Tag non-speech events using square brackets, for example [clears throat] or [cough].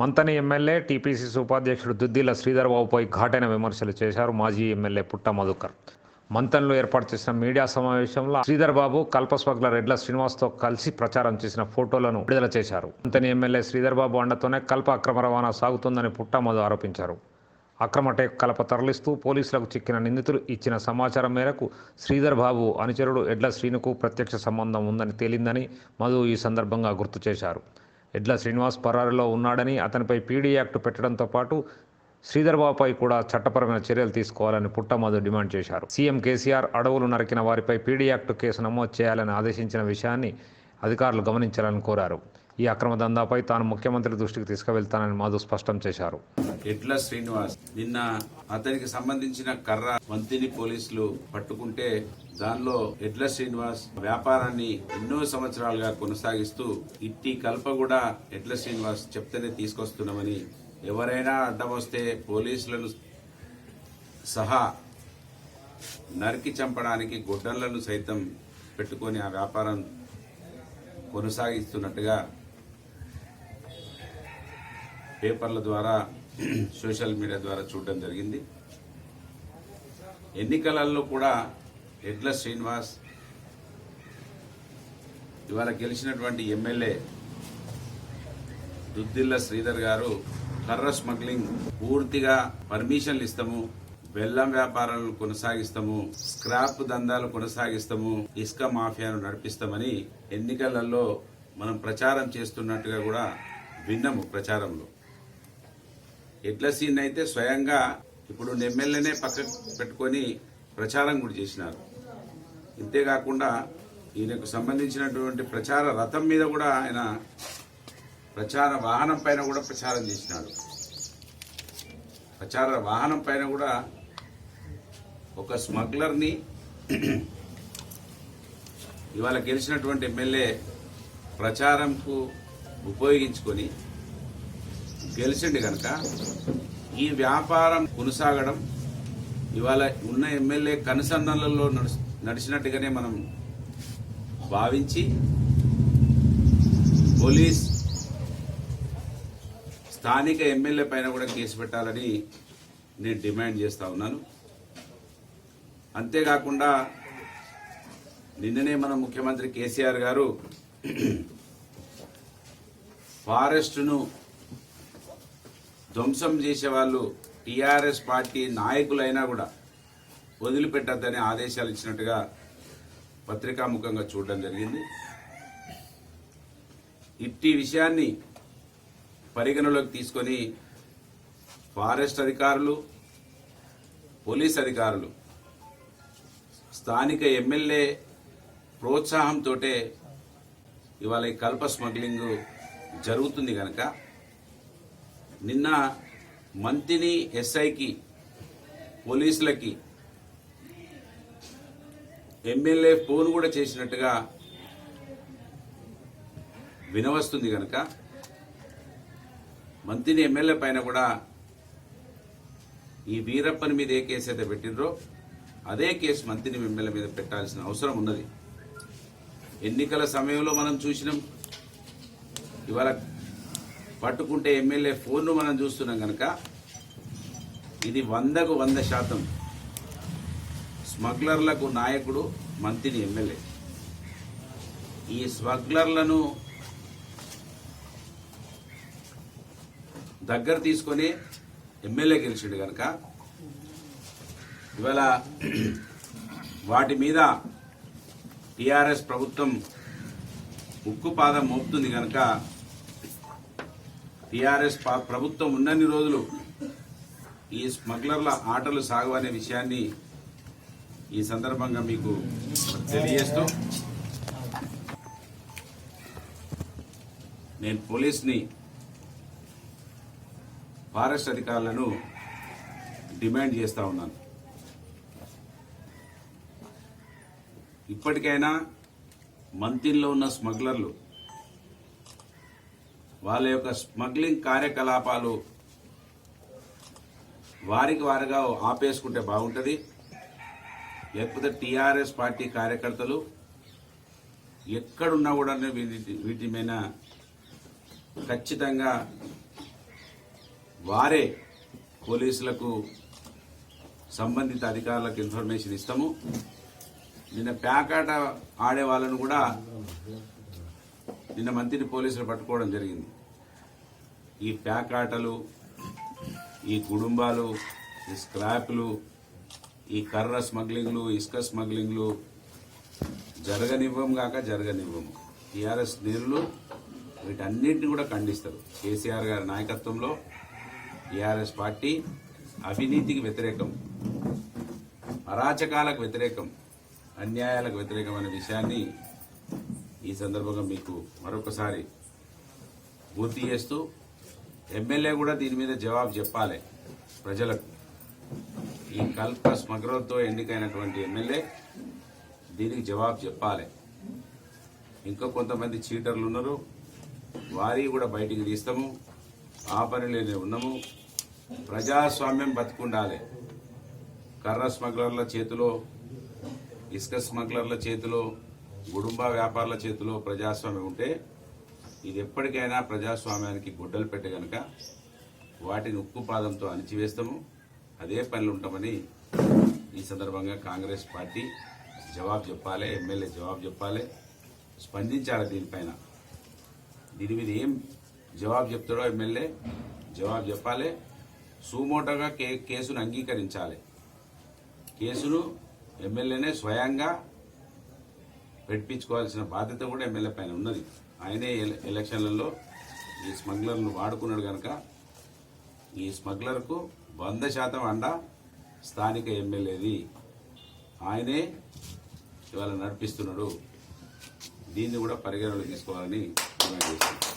Manthani MLA TPCC ఉపాధ్యక్షుడు దుద్దిల శ్రీధర్బాబుపై ఘాటైన విమర్శలు చేశారు మాజీ ఎమ్మెల్యే పుట్ట మధుకర్. మంతన్లో ఏర్పాటు చేసిన మీడియా సమావేశంలో శ్రీధర్ బాబు కల్ప రెడ్ల శ్రీనివాస్తో కలిసి ప్రచారం చేసిన ఫోటోలను విడుదల చేశారు. మంతని ఎమ్మెల్యే శ్రీధర్ బాబు అండతోనే కల్ప అక్రమ రవాణా సాగుతుందని పుట్ట మధు ఆరోపించారు. అక్రమ టేక్ కలప తరలిస్తూ పోలీసులకు చిక్కిన నిందితులు ఇచ్చిన సమాచారం మేరకు శ్రీధర్ బాబు అనుచరుడు ఎడ్ల శ్రీనుకు ప్రత్యక్ష సంబంధం ఉందని తేలిందని మధు ఈ సందర్భంగా గుర్తు చేశారు. ఎడ్ల శ్రీనివాస్ పరారిలో ఉన్నాడని అతనిపై పీడీ యాక్ట్ పెట్టడంతో పాటు శ్రీధర్బాబుపై కూడా చట్టపరమైన చర్యలు తీసుకోవాలని పుట్టమధు డిమాండ్ చేశారు. సీఎం కేసీఆర్ అడవులు నరికిన వారిపై పీడీ యాక్ట్ కేసు నమోదు చేయాలని ఆదేశించిన విషయాన్ని అధికారులు గమనించాలని కోరారు. ఈ అక్రమ దందాపై తాను ముఖ్యమంత్రి దృష్టికి తీసుకువెళ్తానని మాధు స్పష్టం చేశారు. ఎట్ల శ్రీనివాస్ నిన్న అతనికి సంబంధించిన కర్ర మంతిని పోలీసులు పట్టుకుంటే దానిలో ఎడ్ల శ్రీనివాస్ వ్యాపారాన్ని ఎన్నో సంవత్సరాలుగా కొనసాగిస్తూ ఇట్టి కల్ప కూడా ఎడ్ల శ్రీనివాస్ చెప్తేనే తీసుకొస్తున్నామని ఎవరైనా అడ్డం వస్తే పోలీసులను సహా నరికి చంపడానికి గొడ్డళ్ళను సైతం పెట్టుకొని ఆ వ్యాపారం కొనసాగిస్తున్నట్టుగా పేపర్ల ద్వారా సోషల్ మీడియా ద్వారా చూడడం జరిగింది. ఎన్నికలలో కూడా ఎడ్ల శ్రీనివాస్ ఇవాళ గెలిచినటువంటి ఎమ్మెల్యే దుద్దిల్ల శ్రీధర్ గారు కర్ర స్మగ్లింగ్ పూర్తిగా పర్మిషన్లు ఇస్తాము బెల్లం వ్యాపారాలను కొనసాగిస్తాము స్క్రాప్ దందాలు కొనసాగిస్తాము ఇసుక మాఫియాను నడిపిస్తామని ఎన్నికలలో మనం ప్రచారం చేస్తున్నట్టుగా కూడా విన్నాము ప్రచారంలో. ఎట్ల సీన్ అయితే స్వయంగా ఇప్పుడు ఎమ్మెల్యేనే పక్క పెట్టుకొని ప్రచారం కూడా చేసినారు. ఇంతేకాకుండా ఈయనకు సంబంధించినటువంటి ప్రచార రథం మీద కూడా ఆయన ప్రచార వాహనం పైన కూడా ప్రచారం చేసినాడు ప్రచార వాహనం పైన కూడా ఒక స్మగ్లర్ని ఇవాళ గెలిచినటువంటి ఎమ్మెల్యే ప్రచారంకు ఉపయోగించుకొని గెలిచిండు కనుక ఈ వ్యాపారం కొనసాగడం ఇవాళ ఉన్న ఎమ్మెల్యే కనుసన్నలలో నడిచినట్టుగానే మనం భావించి పోలీస్ స్థానిక ఎమ్మెల్యే పైన కూడా కేసు పెట్టాలని నేను డిమాండ్ చేస్తా ఉన్నాను. అంతేకాకుండా నిన్ననే మన ముఖ్యమంత్రి కేసీఆర్ గారు [clears throat] ఫారెస్ట్ను ధ్వంసం చేసేవాళ్ళు టీఆర్ఎస్ పార్టీ నాయకులైనా కూడా వదిలిపెట్టద్దని ఆదేశాలు ఇచ్చినట్టుగా పత్రికాముఖంగా చూడడం జరిగింది. ఇట్టి విషయాన్ని పరిగణలోకి తీసుకొని ఫారెస్ట్ అధికారులు పోలీస్ అధికారులు స్థానిక ఎమ్మెల్యే ప్రోత్సాహంతో ఇవాళ ఈ కల్ప స్మగ్లింగ్ జరుగుతుంది కనుక నిన్న మంత్రిని ఎస్ఐకి పోలీసులకి ఎమ్మెల్యే ఫోన్ కూడా చేసినట్టుగా వినవస్తుంది కనుక మంత్రిని ఎమ్మెల్యే పైన కూడా ఈ వీరప్పని మీద ఏ కేసు అయితే పెట్టినరో అదే కేసు మంత్రిని ఎమ్మెల్యే మీద పెట్టాల్సిన అవసరం ఉన్నది. ఎన్నికల సమయంలో మనం చూసినాం. ఇవాళ పట్టుకుంటే ఎమ్మెల్యే ఫోన్ను మనం చూస్తున్నాం కనుక ఇది వందకు వంద శాతం స్మగ్లర్లకు నాయకుడు మంత్రిని ఎమ్మెల్యే. ఈ స్మగ్లర్లను దగ్గర తీసుకొని ఎమ్మెల్యే గెలిచాడు కనుక ఇవాళ వాటి మీద టిఆర్ఎస్ ప్రభుత్వం ఉక్కుపాదం మోపుతుంది కనుక టిఆర్ఎస్ పా- ప్రభుత్వం ఉన్నన్ని రోజులు ఈ స్మగ్లర్ల ఆటలు సాగు అనే విషయాన్ని ఈ సందర్భంగా మీకు తెలియజేస్తూ నేను పోలీస్ని ఫారెస్ట్ అధికారులను డిమాండ్ చేస్తా ఉన్నాను. ఇప్పటికైనా మంతిల్లో ఉన్న స్మగ్లర్లు వాళ్ళ యొక్క స్మగ్లింగ్ కార్యకలాపాలు వారికి వారిగా ఆపేసుకుంటే బాగుంటుంది. లేకపోతే టీఆర్ఎస్ పార్టీ కార్యకర్తలు ఎక్కడున్నా కూడా వీటి వీటి మీద ఖచ్చితంగా వారే పోలీసులకు సంబంధిత అధికారులకు ఇన్ఫర్మేషన్ ఇస్తాము. నిన్న ప్యాకాట ఆడే వాళ్ళను కూడా నిన్న మంత్రిని పోలీసులు పట్టుకోవడం జరిగింది. ఈ ప్యాకాటలు ఈ కుటుంబాలు ఈ స్క్రాప్లు ఈ కర్ర స్మగ్లింగ్లు ఇసుక స్మగ్లింగ్లు జరగనివ్వం గాక జరగనివ్వం. టీఆర్ఎస్ నేరులు వీటన్నిటిని కూడా ఖండిస్తారు. కేసీఆర్ గారి నాయకత్వంలో టీఆర్ఎస్ పార్టీ అవినీతికి వ్యతిరేకం అరాచకాలకు వ్యతిరేకం అన్యాయాలకు వ్యతిరేకం అనే విషయాన్ని ఈ సందర్భంగా మీకు మరొకసారి పూర్తి చేస్తూ ఎమ్మెల్యే కూడా దీని మీద జవాబు చెప్పాలి ప్రజలకు. ఈ కల్ప స్మగ్లర్తో ఎన్నికైనటువంటి ఎమ్మెల్యే దీనికి జవాబు చెప్పాలి. ఇంకా కొంతమంది చీటర్లు ఉన్నారు. వారి కూడా బయటికి తీస్తాము. ఆ పనిలోనే ఉన్నాము. ప్రజాస్వామ్యం బతుకుండాలి. కర్ర స్మగ్లర్ల చేతిలో ఇసుక స్మగ్లర్ల చేతిలో గుడుంబ వ్యాపారుల చేతిలో ప్రజాస్వామ్యం ఉంటే ఇది ఎప్పటికైనా ప్రజాస్వామ్యానికి గుడ్డలు పెట్టే గనక వాటిని ఉక్కు పాదంతో అణిచివేస్తాము. అదే పనులు ఉంటామని ఈ సందర్భంగా కాంగ్రెస్ పార్టీ జవాబు చెప్పాలి ఎమ్మెల్యే జవాబు చెప్పాలి స్పందించాలి దీనిపైన. దీని మీద ఏం జవాబు చెప్తాడో ఎమ్మెల్యే జవాబు చెప్పాలి. సుమోటోగా కే కేసును అంగీకరించాలి. కేసును ఎమ్మెల్యేనే స్వయంగా పెట్టించుకోవాల్సిన బాధ్యత కూడా ఎమ్మెల్యే పైన ఉన్నది. ఆయనే ఎలక్షన్లలో ఈ స్మగ్లర్ను వాడుకున్నాడు కనుక ఈ స్మగ్లర్కు వంద శాతం అండ స్థానిక ఎమ్మెల్యేది. ఆయనే ఇవాళ నడిపిస్తున్నాడు. దీన్ని కూడా పరిగణలో తీసుకోవాలని డిమాండ్ చేస్తున్నాను